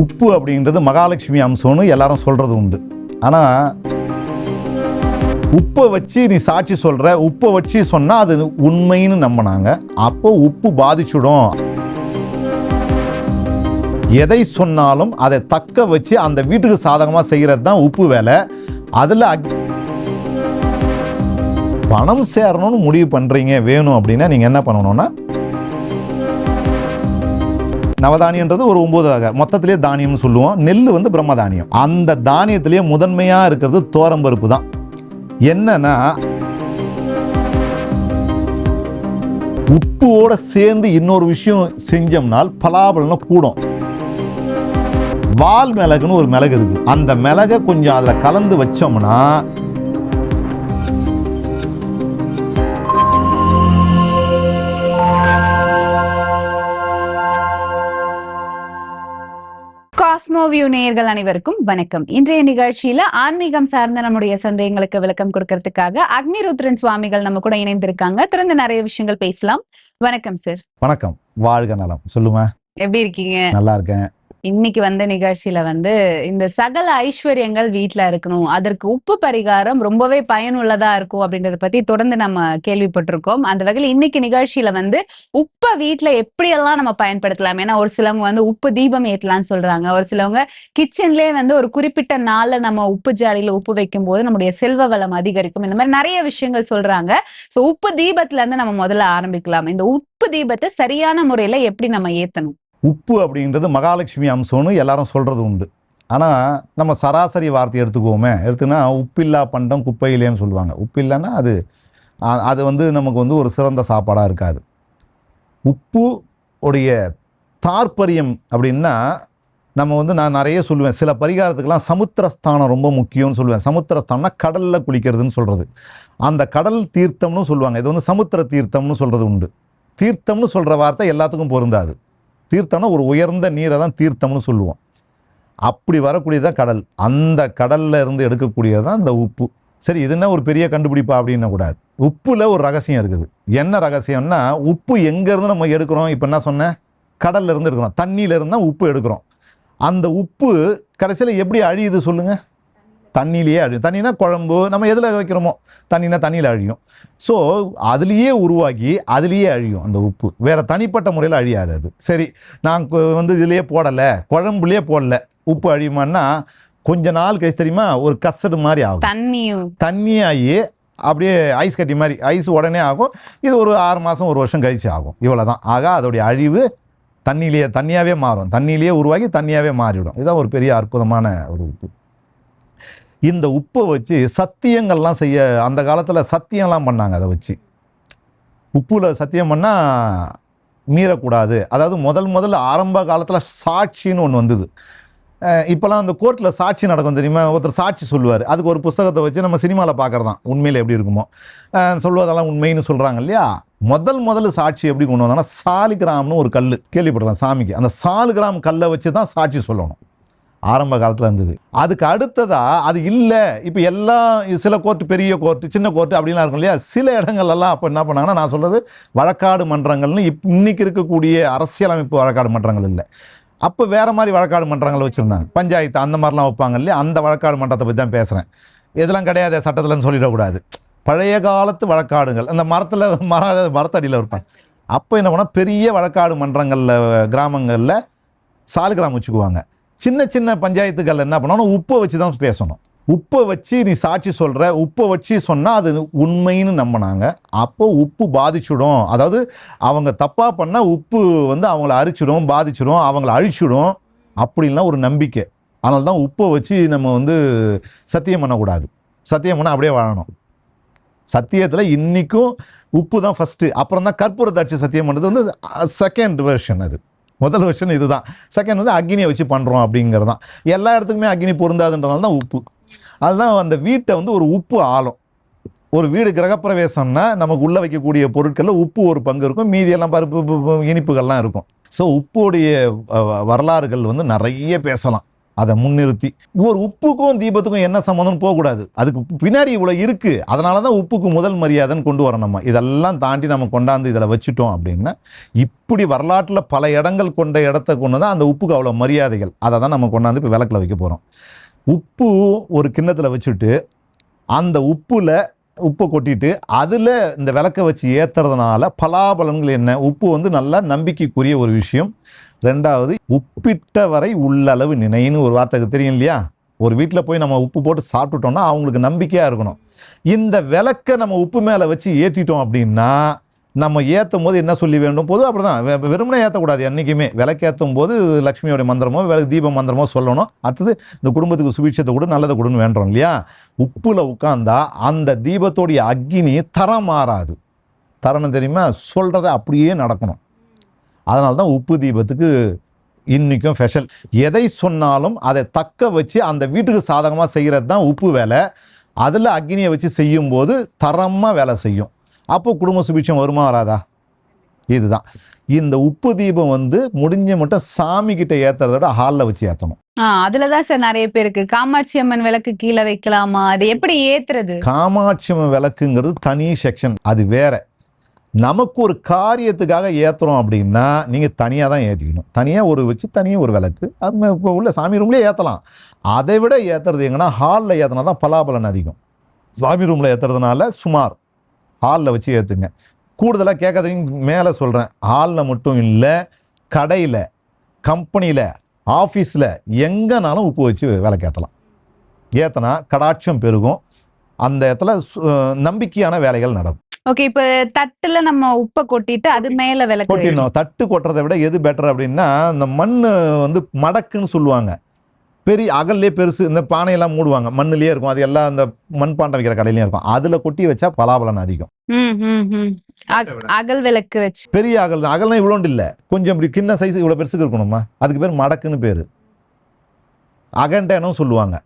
உப்பு அப்படின்றது மகாலட்சுமி அம்சம்னு எல்லாரும் சொல்கிறது உண்டு. ஆனால் உப்பை வச்சு நீ சாட்சி சொல்கிற உப்பை வச்சு சொன்னால் அது உண்மைன்னு நம்பினாங்க. அப்போ உப்பு பாதிச்சுடும். எதை சொன்னாலும் அதை தக்க வச்சு அந்த வீட்டுக்கு சாதகமாக செய்கிறது தான் உப்பு வேலை. அதில் பணம் சேரணும்னு முடிவு பண்ணுறீங்க வேணும் அப்படின்னா நீங்கள் என்ன பண்ணணும்னா நவதானியன்றது ஒரு ஒன்பது வகை. மொத்தத்திலே தானியம்னு சொல்லுவோம். நெல் வந்து பிரம்ம தானியம் அந்த தானியத்திலேயே முதன்மையாக இருக்கிறது தோரம்பருப்பு தான். என்னன்னா உப்போட சேர்ந்து இன்னொரு விஷயம் செஞ்சோம்னால் பலாபலனை கூடும். வால் மிளகுன்னு ஒரு மிளகு இருக்குது அந்த மிளகை கொஞ்சம் அதில் கலந்து வச்சோம்னா காஸ்மோவியூ நேயர்கள் அனைவருக்கும் வணக்கம். இன்றைய நிகழ்ச்சியில ஆன்மீகம் சார்ந்த நம்முடைய சந்தேகங்களுக்கு விளக்கம் கொடுக்கறதுக்காக அக்னிருத்ரன் சுவாமிகள் நம்ம கூட இணைந்திருக்காங்க. தொடர்ந்து நிறைய விஷயங்கள் பேசலாம். வணக்கம் சார் வணக்கம். வாழ்க நலம். சொல்லுமா எப்படி இருக்கீங்க? நல்லா இருக்கேன். இன்னைக்கு வந்த நிகழ்ச்சியில வந்து இந்த சகல ஐஸ்வர்யங்கள் வீட்டுல இருக்கணும். அதற்கு உப்பு பரிகாரம் ரொம்பவே பயனுள்ளதா இருக்கும் அப்படின்றத பத்தி தொடர்ந்து நம்ம கேள்விப்பட்டிருக்கோம். அந்த வகையில் இன்னைக்கு நிகழ்ச்சியில வந்து உப்பை வீட்ல எப்படியெல்லாம் நம்ம பயன்படுத்தலாம்? ஏன்னா ஒரு சிலவங்க வந்து உப்பு தீபம் ஏற்றலாம்னு சொல்றாங்க. ஒரு சிலவங்க கிச்சன்லயே வந்து ஒரு குறிப்பிட்ட நாள்ல நம்ம உப்பு ஜாடியில உப்பு வைக்கும் போது நம்முடைய செல்வ வளம் அதிகரிக்கும். இந்த மாதிரி நிறைய விஷயங்கள் சொல்றாங்க. சோ உப்பு தீபத்துல இருந்து நம்ம முதல்ல ஆரம்பிக்கலாம். இந்த உப்பு தீபத்தை சரியான முறையில எப்படி நம்ம ஏத்தணும்? உப்பு அப்படின்றது மகாலட்சுமி அம்சம்னு எல்லாரும் சொல்கிறது உண்டு. ஆனால் நம்ம சராசரி வார்த்தை எடுத்துக்குவோமே எடுத்துனா உப்பில்லா பண்டம் குப்பையிலேன்னு சொல்லுவாங்க. உப்பு இல்லைன்னா அது அது வந்து நமக்கு வந்து ஒரு சிறந்த சாப்பாடாக இருக்காது. உப்பு உடைய தாற்பரியம் அப்படின்னா நம்ம வந்து நான் நிறைய சொல்லுவேன். சில பரிகாரத்துக்கெலாம் சமுத்திரஸ்தானம் ரொம்ப முக்கியம்னு சொல்லுவேன். சமுத்திரஸ்தானம்னா கடலில் குளிக்கிறதுன்னு சொல்கிறது அந்த கடல் தீர்த்தம்னு சொல்லுவாங்க. இது வந்து சமுத்திர தீர்த்தம்னு சொல்கிறது உண்டு. தீர்த்தம்னு சொல்கிற வார்த்தை எல்லாத்துக்கும் பொருந்தாது. தீர்த்தம்னா ஒரு உயர்ந்த நீரை தான் தீர்த்தம்னு சொல்லுவோம். அப்படி வரக்கூடியதான் கடல். அந்த கடல்ல இருந்து எடுக்கக்கூடியது தான் இந்த உப்பு. சரி இது என்ன ஒரு பெரிய கண்டுபிடிப்பா அப்படின்ன கூடாது உப்பில் ஒரு ரகசியம் இருக்குது. என்ன ரகசியம்னா உப்பு எங்கேருந்து நம்ம எடுக்கிறோம்? இப்போ என்ன சொன்னேன் கடல்லேருந்து எடுக்கிறோம். தண்ணியிலேருந்து தான் உப்பு எடுக்கிறோம். அந்த உப்பு கடைசியில் எப்படி அழியுது சொல்லுங்கள் தண்ணியிலேயே அழியும். தண்ணினா குழம்பு நம்ம எதில் வைக்கிறோமோ தண்ணினா தண்ணியில் அழியும். ஸோ அதுலேயே உருவாகி அதுலேயே அழியும் அந்த உப்பு. வேற தனிப்பட்ட முறையில் அழியாது அது. சரி நான் வந்து இதுலேயே போடலை குழம்புலேயே போடல உப்பு அழியுமான்னா கொஞ்ச நாள் கழிச்சு தெரியுமா ஒரு கசடு மாதிரி ஆகும். தண்ணியும். தண்ணியாகி அப்படியே ஐஸ் கட்டி மாதிரி ஐஸ் உடனே ஆகும். இது ஒரு ஆறு மாதம் ஒரு வருஷம் கழிச்சு ஆகும். இவ்வளோ தான் ஆக அதோடைய அழிவு தண்ணியிலேயே தண்ணியாகவே மாறும். தண்ணியிலேயே உருவாகி தண்ணியாகவே மாறிவிடும். இதுதான் ஒரு பெரிய அற்புதமான ஒரு உப்பு. இந்த உப்பை வச்சு சத்தியங்கள்லாம் செய்ய அந்த காலத்தில் சத்தியம்லாம் பண்ணாங்க அதை வச்சு. உப்புல சத்தியம் பண்ணால் மீறக்கூடாது. அதாவது முதல் முதல்ல ஆரம்ப காலத்தில் சாட்சின்னு ஒன்று வந்தது. இப்போலாம் அந்த கோர்ட்டில் சாட்சி நடக்கும் தெரியுமா? ஒருத்தர் சாட்சி சொல்லுவார். அதுக்கு ஒரு புஸ்தகத்தை வச்சு நம்ம சினிமாவில் பார்க்குறது தான் உண்மையில் எப்படி இருக்குமோ. சொல்வதெல்லாம் உண்மைன்னு சொல்கிறாங்க இல்லையா? முதல் முதல்ல சாட்சி எப்படி கொண்டு வந்தாங்கன்னா சாலிகிராம்னு ஒரு கல் கேள்விப்படலாம் சாமிக்கு? அந்த சாலுகிராம் கல்லை வச்சு தான் சாட்சி சொல்லணும். ஆரம்ப காலத்தில் இருந்தது. அதுக்கு அடுத்ததாக அது இல்லை. இப்போ எல்லாம் சில கோர்ட்டு பெரிய கோர்ட்டு சின்ன கோர்ட்டு அப்படிலாம் இருக்கும் இல்லையா? சில இடங்கள்லாம் அப்போ என்ன பண்ணாங்கன்னா நான் சொல்கிறது வழக்காடு மன்றங்கள்னு இப் இன்னைக்கு இருக்கக்கூடிய அரசியலமைப்பு வழக்காடு மன்றங்கள் இல்லை. அப்போ வேறு மாதிரி வழக்காடு மன்றங்கள் வச்சுருந்தாங்க. பஞ்சாயத்து அந்த மாதிரிலாம் வைப்பாங்க இல்லையா? அந்த வழக்காடு மன்றத்தை பற்றி தான் பேசுகிறேன் இதெல்லாம் கிடையாது சட்டத்தில்னு சொல்லிடக்கூடாது. பழைய காலத்து வழக்காடுகள். அந்த மரத்தில் மர மரத்தடியில் இருப்பாங்க. அப்போ என்ன பண்ணால் பெரிய வழக்காடு மன்றங்களில் கிராமங்களில் சாலிகிராம் வச்சுக்குவாங்க. சின்ன சின்ன பஞ்சாயத்துக்கள் என்ன பண்ணணும்? உப்பை வச்சு தான் பேசணும். உப்பை வச்சு நீ சாட்சி சொல்கிற உப்பை வச்சு சொன்னால் அது உண்மைன்னு நம்பினாங்க. அப்போ உப்பு பாதிச்சுடும். அதாவது அவங்க தப்பாக பண்ணால் உப்பு வந்து அவங்கள அரிச்சிடும் பாதிச்சிடும் அவங்கள அழிச்சிடும். அப்படின்லாம் ஒரு நம்பிக்கை. அதனால தான் உப்பை வச்சு நம்ம வந்து சத்தியம் பண்ணக்கூடாது. சத்தியம் பண்ணால் அப்படியே வாழணும். சத்தியத்தில் இன்றைக்கும் உப்பு தான் ஃபஸ்ட்டு அப்புறம் தான் கற்பூரத்தை அடிச்சு சத்தியம் பண்ணுறது வந்து செகண்ட் வெர்ஷன் அது. முதல் வெர்ஷன் இதுதான். செகண்ட் வந்து அக்னியை வச்சு பண்ணுறோம் அப்படிங்கிறது தான் எல்லா இடத்துக்குமே அக்னி பொருந்தாதுன்றனால தான் உப்பு. அதுதான் அந்த வீட்டை வந்து ஒரு உப்பு ஆழம். ஒரு வீடு கிரகப்பிரவேசம்னா நமக்கு உள்ளே வைக்கக்கூடிய பொருட்களில் உப்பு ஒரு பங்கு இருக்கும். மீதியெல்லாம் பருப்பு இனிப்புகள்லாம் இருக்கும். ஸோ உப்புடைய வரலாறுகள் வந்து நிறைய பேசலாம். அதை முன்னிறுத்தி. ஒரு உப்புக்கும் தீபத்துக்கும் என்ன சம்மந்தம்னு போகக்கூடாது. அதுக்கு பின்னாடி இவ்வளோ இருக்குது அதனால தான் உப்புக்கு முதல் மரியாதைன்னு கொண்டு வரணும் நம்ம. இதெல்லாம் தாண்டி நம்ம கொண்டாந்து இதில் வச்சுட்டோம் அப்படின்னா இப்படி வரலாற்றில் பல இடங்கள் கொண்ட இடத்த கொண்டு தான் அந்த உப்புக்கு அவ்வளோ மரியாதைகள். அதை தான் நம்ம கொண்டாந்து இப்போ விளக்கில் வைக்க போகிறோம். உப்பு ஒரு கிண்ணத்தில் வச்சுட்டு அந்த உப்பில் உப்பை கொட்டிட்டு அதில் இந்த விளக்கை வச்சு ஏற்றுறதுனால பலாபலன்கள் என்ன? உப்பு வந்து நல்லா நம்பிக்கைக்குரிய ஒரு விஷயம். ரெண்டாவது உப்பிட்ட வரை உள்ளளவு நினைன்னு ஒரு வார்த்தைக்கு தெரியும் இல்லையா? ஒரு வீட்டில் போய் நம்ம உப்பு போட்டு சாப்பிட்டுட்டோம்னா அவங்களுக்கு நம்பிக்கையாக இருக்கணும். இந்த விளக்கை நம்ம உப்பு மேலே வச்சு ஏற்றிட்டோம் அப்படின்னா நம்ம ஏற்றும் போது என்ன சொல்லி வேண்டும்? போது அப்படிதான். வெ- வெறுமனே ஏற்றக்கூடாது என்றைக்குமே விளக்கேற்றும் போது லக்ஷ்மியோட மந்திரமோ விளக்கு தீப மந்திரமோ சொல்லணும். அடுத்தது இந்த குடும்பத்துக்கு சுபிட்சத்தை கொடு நல்லதை கொடுன்னு வேண்டோம் இல்லையா? உப்பில் உட்காந்தா அந்த தீபத்தோடைய அக்னி தரம் மாறாது. தரணும் தெரியுமா? சொல்கிறத அப்படியே நடக்கணும். அதனால தான் உப்பு தீபத்துக்கு இன்றைக்கும் ஸ்பெஷல் எதை சொன்னாலும் அதை தக்க வச்சு அந்த வீட்டுக்கு சாதகமாக செய்கிறது தான் உப்பு வேலை. அதில் அக்னியை வச்சு செய்யும்போது தரமாக வேலை செய்யும். அப்போ குடும்ப சுபிட்சம் வருமா வராதா? இதுதான். இந்த உப்பு தீபம் வந்து முடிஞ்ச மட்டும் சாமி கிட்ட ஏத்துறத விட ஹாலில் வச்சு ஏற்றணும் அதுலதான் சார் நிறைய பேருக்கு காமாட்சி அம்மன் விளக்கு கீழே வைக்கலாமா? அது எப்படி ஏத்துறது? காமாட்சி அம்மன் விளக்குங்கிறது தனி செக்ஷன் அது வேற. நமக்கு ஒரு காரியத்துக்காக ஏற்றுறோம் அப்படின்னா நீங்கள் தனியாக தான் ஏற்றிக்கணும் தனியாக ஒரு வச்சு தனியாக ஒரு விளக்கு. அது இப்போ உள்ள சாமி ரூம்லேயே ஏற்றலாம் அதை விட ஏற்றுறது எங்கன்னா ஹாலில் ஏற்றினா தான் பலாபலன் அதிகம். சாமி ரூமில் ஏற்றுறதுனால சுமார். ஹாலில் வச்சு ஏற்றுங்க கூடுதலாக கேட்காதீங்க மேலே சொல்கிறேன் ஹாலில் மட்டும் இல்லை கடையில் கம்பெனியில் ஆஃபீஸில் எங்கேனாலும் உப்பு வச்சு விளக்கேற்றலாம் ஏற்றினா கடாட்சம் பெருகும். அந்த இடத்துல நம்பிக்கையான வேலைகள் நடக்கும். ஓகே இப்ப தட்டுல நம்ம உப்பை கொட்டிட்டு அது மேல விளக்கு. கொட்டிடணும். தட்டு கொட்டுறதை விட எது பெட்டர் அப்படின்னா இந்த மண் வந்து மடக்குன்னு சொல்லுவாங்க. பெரிய அகல்லே பெருசு இந்த பானையெல்லாம் மூடுவாங்க. மண்ணுலயே இருக்கும். அது எல்லாம் இந்த மண் பாண்டம் வைக்கிற கடையிலயும் இருக்கும். அதுல கொட்டி வச்சா பலாபலன் அதிகம். அகல் விளக்கு வச்சு. பெரிய அகல் அகல்னா இவ்வளோண்டு இல்லை. கொஞ்சம் இப்படி கிண்ண சைஸ் இவ்வளோ பெருசுக்கு இருக்கணுமா? அதுக்கு பேர் மடக்குன்னு பேர். அகண்டனும் சொல்லுவாங்க.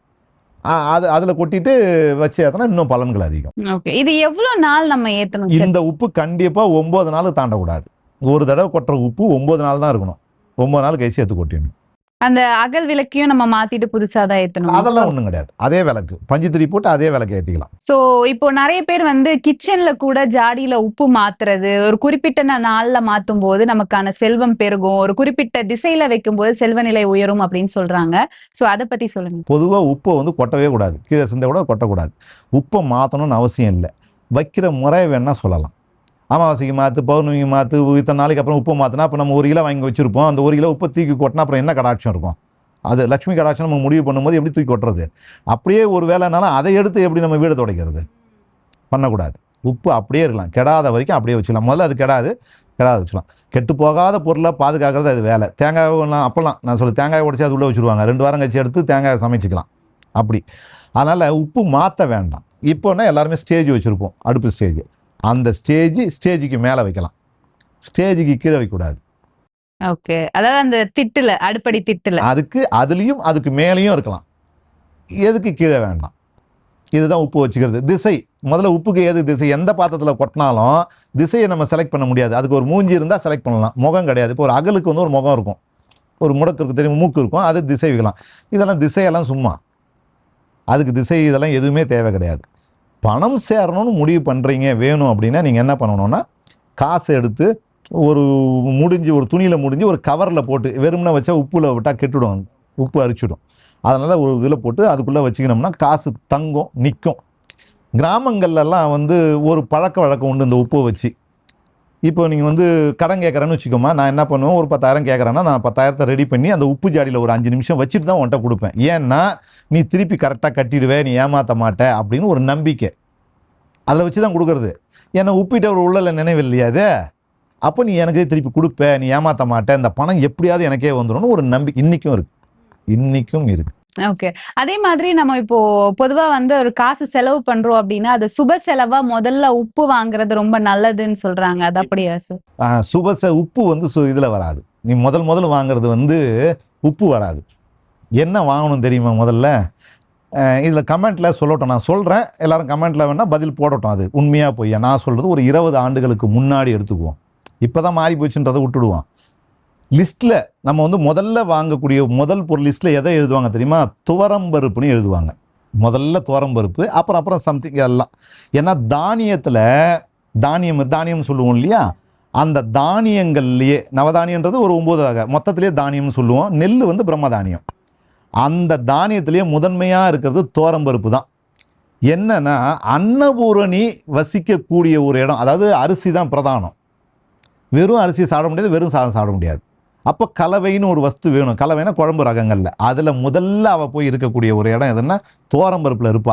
ஆ, அது அதில் கொட்டிட்டு வச்சு ஏற்றினா இன்னும் பலன்கள் அதிகம். ஓகே. இது எவ்வளவு நாள் நம்ம ஏத்தணும் இந்த உப்பு கண்டிப்பாக ஒம்பது நாள் தாண்டக்கூடாது. ஒரு தடவை கொட்டுற உப்பு ஒம்பது நாள் தான் இருக்கணும். ஒம்பது நாள் கழிச்சு எடுத்து கொட்டிடணும். அந்த அகல் விளக்கையும் நம்ம மாத்திட்டு புதுசா தான் ஏத்தணும். அதெல்லாம் ஒன்றும் கிடையாது. அதே விளக்கு. பஞ்சு திரி போட்டு அதே விளக்கு ஏற்றிக்கலாம் சோ இப்போ நிறைய பேர் வந்து கிச்சன்ல கூட ஜாடியில உப்பு மாத்துறது ஒரு குறிப்பிட்ட நாள்ல மாத்தும் போது நமக்கான செல்வம் பெருகும் ஒரு குறிப்பிட்ட திசையில வைக்கும் போது செல்வ நிலை உயரும் அப்படின்னு சொல்றாங்க. சோ அத பத்தி சொல்லுங்க. பொதுவாக உப்பை வந்து கொட்டவே கூடாது. கீழே சிந்த கூட கொட்டக்கூடாது. உப்பை மாற்றணும்னு அவசியம் இல்லை. வைக்கிற முறை வேணா சொல்லலாம். அமாவாசைக்கு மாற்று பௌர்ணமிக்கு மாற்று இத்தனை நாளைக்கு அப்புறம் உப்பு மாற்றினா அப்போ நம்ம ஒரு கிலோ வாங்கி வச்சுருப்போம். அந்த ஒரு கிலோ உப்பு தூக்கி கொட்டினா அப்புறம் என்ன கடாட்சம் இருக்கும்? அது லக்ஷ்மி கடாட்சம் நம்ம முடிவு பண்ணும்போது எப்படி தூக்கி கொட்டுறது? அப்படியே ஒரு வேலைனாலும் அதை எடுத்து எப்படி நம்ம வீடு துடைக்கிறது? பண்ணக்கூடாது. உப்பு அப்படியே இருக்கலாம். கெடாத வரைக்கும் அப்படியே வச்சுக்கலாம். முதல்ல அது கெடாது கெடாத வச்சுக்கலாம். கெட்டு போகாத பொருளை பாதுகாக்கிறது அது வேலை. தேங்காய் அப்போல்லாம் நான் சொல்ல தேங்காய் உடச்சி அது உள்ளே வச்சுருவாங்க. ரெண்டு வாரம் கழிச்சு எடுத்து தேங்காய் சமைச்சிக்கலாம். அப்படி. அதனால் உப்பு மாற்ற வேண்டாம். இப்போன்னா எல்லாருமே ஸ்டேஜ் வச்சுருப்போம். அடுப்பு ஸ்டேஜ் அந்த ஸ்டேஜ் ஸ்டேஜுக்கு மேலே வைக்கலாம். ஸ்டேஜுக்கு கீழே வைக்கக்கூடாது. ஓகே அதாவது அந்த திட்டுல அடுப்படி திட்டுல. அதுக்கு அதுலேயும் அதுக்கு மேலேயும் இருக்கலாம். எதுக்கு கீழே வேண்டாம்? இதுதான் உப்பு வச்சுக்கிறது. திசை. முதல்ல உப்புக்கு ஏது திசை? எந்த பாத்திரத்தில் கொட்டினாலும் திசையை நம்ம செலக்ட் பண்ண முடியாது. அதுக்கு ஒரு மூஞ்சி இருந்தால் செலக்ட் பண்ணலாம். முகம் கிடையாது. இப்போ ஒரு அகலுக்கு வந்து ஒரு முகம் இருக்கும். ஒரு முடக்கு இருக்கும் தெரியும்? மூக்கு இருக்கும். அது திசை வைக்கலாம். இதெல்லாம் திசையெல்லாம் சும்மா. அதுக்கு திசை இதெல்லாம் எதுவுமே தேவை கிடையாது. பணம் சேரணும்னு முடிவு பண்ணுறீங்க வேணும் அப்படின்னா நீங்கள் என்ன பண்ணணும்னா காசை எடுத்து ஒரு முடிஞ்சு ஒரு துணியில் முடிஞ்சு ஒரு கவரில் போட்டு வெறும்னா வச்சா உப்பில் விட்டால் கெட்டுடும் உப்பு அரிச்சிடும். அதனால் ஒரு இதில் போட்டு அதுக்குள்ளே வச்சுக்கணும்னா காசு தங்கும் நிற்கும் கிராமங்கள்லாம் வந்து ஒரு பழக்க வழக்கம் உண்டு இந்த உப்பை வச்சு. இப்போ நீங்கள் வந்து கடன் கேட்குறேன்னு வச்சுக்கோமா நான் என்ன பண்ணுவேன் ஒரு பத்தாயிரம் கேட்குறேன்னா நான் பத்தாயிரத்தை ரெடி பண்ணி அந்த உப்பு ஜாடியில் ஒரு அஞ்சு நிமிஷம் வச்சுட்டு தான் உன்கிட்ட கொடுப்பேன். ஏன்னா நீ திருப்பி கரெக்டாக கட்டிடுவே நீ ஏமாற்ற மாட்ட அப்படின்னு ஒரு நம்பிக்கை. அதில் வச்சு தான் கொடுக்குறது. ஏன்னா உப்பிட்ட ஒரு உள்ளல நினைவு இல்லையா அது அப்போ நீ எனக்கு திருப்பி கொடுப்ப நீ ஏமாற்ற மாட்ட இந்த பணம் எப்படியாவது எனக்கே வந்துடும்னு ஒரு நம்பிக்கை இன்றைக்கும் இருக்குது இன்றைக்கும் இருக்குது ஓகே அதே மாதிரி நம்ம இப்போ பொதுவா வந்து ஒரு காசு செலவு பண்றோம் அப்படின்னா அது சுப செலவா முதல்ல உப்பு வாங்குறது ரொம்ப நல்லதுன்னு சொல்றாங்க. அது அப்படியா சார் சுபச உப்பு வந்து இதில் வராது. நீ முதல் முதல் வாங்குறது வந்து உப்பு வராது. என்ன வாங்கணும் தெரியுமா முதல்ல? இதில் கமெண்ட்டில் சொல்லட்டும். நான் சொல்கிறேன் எல்லாரும் கமெண்ட்டில் வேணால் பதில் போடட்டும் அது. உண்மையாக பொய்யா? நான் சொல்கிறது ஒரு இருபது ஆண்டுகளுக்கு முன்னாடி எடுத்துக்குவோம். இப்போ தான் மாறி போச்சுன்றதை விட்டுடுவோம். லிஸ்ட்டில் நம்ம வந்து முதல்ல வாங்கக்கூடிய முதல் பொருள் லிஸ்ட்டில் எதை எழுதுவாங்க தெரியுமா? துவரம்பருப்புன்னு எழுதுவாங்க. முதல்ல துவரம்பருப்பு அப்புறம் அப்புறம் சம்திங் எல்லாம். ஏன்னா தானியத்தில் தானியம் தானியம்னு சொல்லுவோம் இல்லையா? அந்த தானியங்கள்லேயே நவதானியன்றது ஒரு ஒம்பது வகை. மொத்தத்திலே தானியம்னு சொல்லுவோம். நெல் வந்து பிரம்மதானியம். அந்த தானியத்திலேயே முதன்மையாக இருக்கிறது தோரம்பருப்பு தான். என்னென்னா அன்னபூரணி வசிக்கக்கூடிய ஒரு இடம். அதாவது அரிசி தான் பிரதானம். வெறும் அரிசி சாப்பிட முடியாது வெறும் சாதம் சாப்பிட முடியாது. அப்போ கலவைன்னு ஒரு வஸ்து வேணும். கலவைனா குழம்பு ரகங்களில். அதில் முதல்ல அவள் போய் இருக்கக்கூடிய ஒரு இடம் எதுன்னா தோரம்பருப்பில் இருப்பா.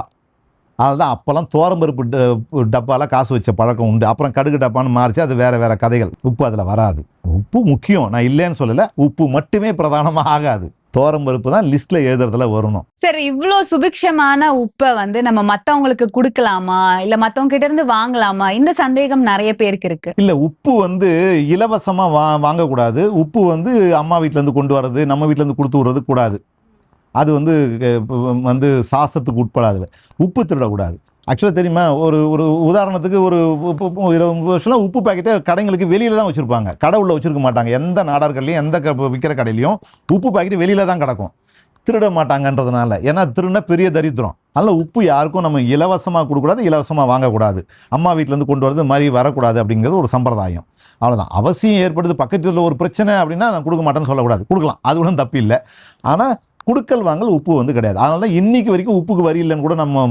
அதுதான் அப்போல்லாம் தோரம்பருப்பு ட- காசு வச்ச பழக்கம் உண்டு. அப்புறம் கடுகு டப்பான்னு மாறிச்சு அது வேறு வேற கதைகள். உப்பு அதில் வராது. உப்பு முக்கியம். நான் இல்லைன்னு சொல்லலை. உப்பு மட்டுமே பிரதானமாக ஆகாது. தோரம்பருப்பு தான் லிஸ்ட்டில் எழுதுறதுல வரணும். சரி இவ்ளோ சுபிக்ஷமான உப்பை வந்து நம்ம மத்தவங்களுக்கு கொடுக்கலாமா? இல்ல மத்தவங்க கிட்ட இருந்து வாங்கலாமா? இந்த சந்தேகம் நிறைய பேருக்கு இருக்கு. இல்லை உப்பு வந்து இலவசமாக வா வாங்கக்கூடாது. உப்பு வந்து அம்மா வீட்டிலேருந்து கொண்டு வர்றது நம்ம வீட்டிலேருந்து கொடுத்து விடுறது கூடாது. அது வந்து வந்து சாசத்துக்கு உட்படாது உப்பு திருடக்கூடாது. ஆக்சுவலாக தெரியுமா? ஒரு ஒரு உதாரணத்துக்கு ஒரு உப்பு- இருபது வருஷம்லாம் உப்பு பாக்கெட்டே கடைங்களுக்கு வெளியில் தான் வச்சுருப்பாங்க. கடை உள்ள வச்சுருக்க மாட்டாங்க. எந்த நாடார்கள்லையும் எந்த க- விற்கிற கடையிலையும் உப்பு பாக்கெட் வெளியில் தான் கிடக்கும். திருட மாட்டாங்கன்றதுனால. ஏன்னா திருடினா பெரிய தரித்திரம். அதனால் உப்பு யாருக்கும் நம்ம இலவசமாக கொடுக்கக்கூடாது இலவசமாக வாங்கக்கூடாது. அம்மா வீட்டிலேருந்து கொண்டு வரது மாதிரி வரக்கூடாது அப்படிங்கிறது ஒரு சம்பிரதாயம். அவ்வளோதான் அவசியம் ஏற்படுது பக்கத்தில் ஒரு பிரச்சனை அப்படின்னா நான் கொடுக்க மாட்டேன்னு சொல்லக்கூடாது. கொடுக்கலாம். அது ஒன்றும் தப்பு இல்லை. ஆனால் குடுக்கல் வாங்கல் உப்பு வந்து கிடையாது. அதனால தான் இன்றைக்கி வரைக்கும் உப்புக்கு வரி இல்லைன்னு கூட நம்ம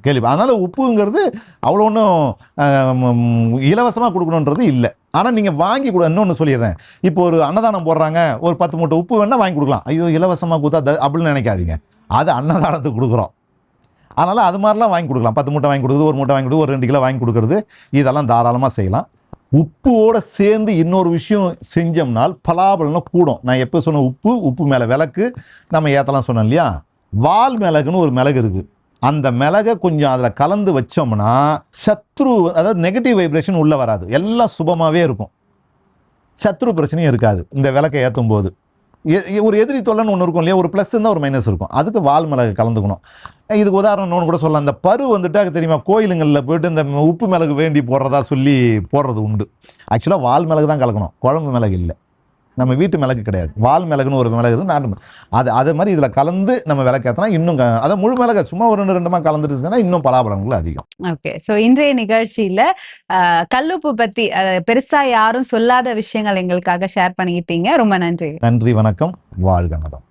கேள்வி. அதனால் உப்புங்கிறது அவ்வளோ ஒன்றும் இலவசமாக கொடுக்கணுன்றது இல்லை. ஆனால் நீங்கள் வாங்கி கொடு இன்னொன்று சொல்லிடுறேன். இப்போ ஒரு அன்னதானம் போடுறாங்க ஒரு பத்து மூட்டை உப்பு வேணால் வாங்கி கொடுக்கலாம். ஐயோ இலவசமாக கொடுத்தா த- அப்படின்னு நினைக்காதீங்க. அது அன்னதானத்துக்கு கொடுக்குறோம். அதனால் அது மாதிரிலாம் வாங்கி கொடுக்கலாம். பத்து மூட்டை வாங்கி கொடுக்குறது ஒரு மூட்டை வாங்கி கொடுக்குறது ஒரு ரெண்டு கிலோ வாங்கி கொடுக்குறது இதெல்லாம் தாராளமாக செய்யலாம். உப்புவோட சேர்ந்து இன்னொரு விஷயம் செஞ்சோம்னால் பலாபலனை கூடும். நான் எப்போ சொன்ன உப்பு? உப்பு மேலே விளக்கு. நம்ம ஏற்றலாம் சொன்னோம் இல்லையா? வால் மிளகுன்னு ஒரு மிளகு இருக்குது அந்த மிளகை கொஞ்சம் அதில் கலந்து வச்சோம்னா சத்ரு அதாவது நெகட்டிவ் வைப்ரேஷன் உள்ளே வராது. எல்லாம் சுபமாகவே இருக்கும். சத்ரு பிரச்சனையும் இருக்காது. இந்த விளக்கை ஏற்றும் போது எ- ஒரு எதிரி தொல்லைன்னு ஒன்று இருக்கும் இல்லையா? ஒரு ப்ளஸ் இருந்தால் ஒரு மைனஸ் இருக்கும். அதுக்கு வால் மிளகு கலந்துக்கணும். இதுக்கு உதாரணம் இன்னொன்று கூட சொல்லலாம். இந்த பரு வந்துட்டா தெரியுமா கோயிலுங்களில் போயிட்டு இந்த உப்பு மிளகு வேண்டி போடுறதா சொல்லி போடுறது உண்டு. ஆக்சுவலாக வால் மிளகு தான் கலக்கணும். குழம்பு மிளகு இல்லை. நம்ம வீட்டு மிளகு கிடையாது. வால் மிளகுன்னு ஒரு மிளகு நாட்டு அது அதே மாதிரி இதில் கலந்து நம்ம விளக்கேற்றினா இன்னும் அதை முழு மிளகை சும்மா ஒரு ரெண்டு ரெண்டுமா கலந்துருச்சுன்னா இன்னும் பலாபலங்கள் அதிகம். ஓகே சோ இன்றைய நிகழ்ச்சியில கல்லுப்பு பத்தி அஹ், பெருசா யாரும் சொல்லாத விஷயங்கள் எங்களுக்காக ஷேர் பண்ணிக்கிட்டீங்க. ரொம்ப நன்றி. நன்றி வணக்கம். வாழ்க நலம்.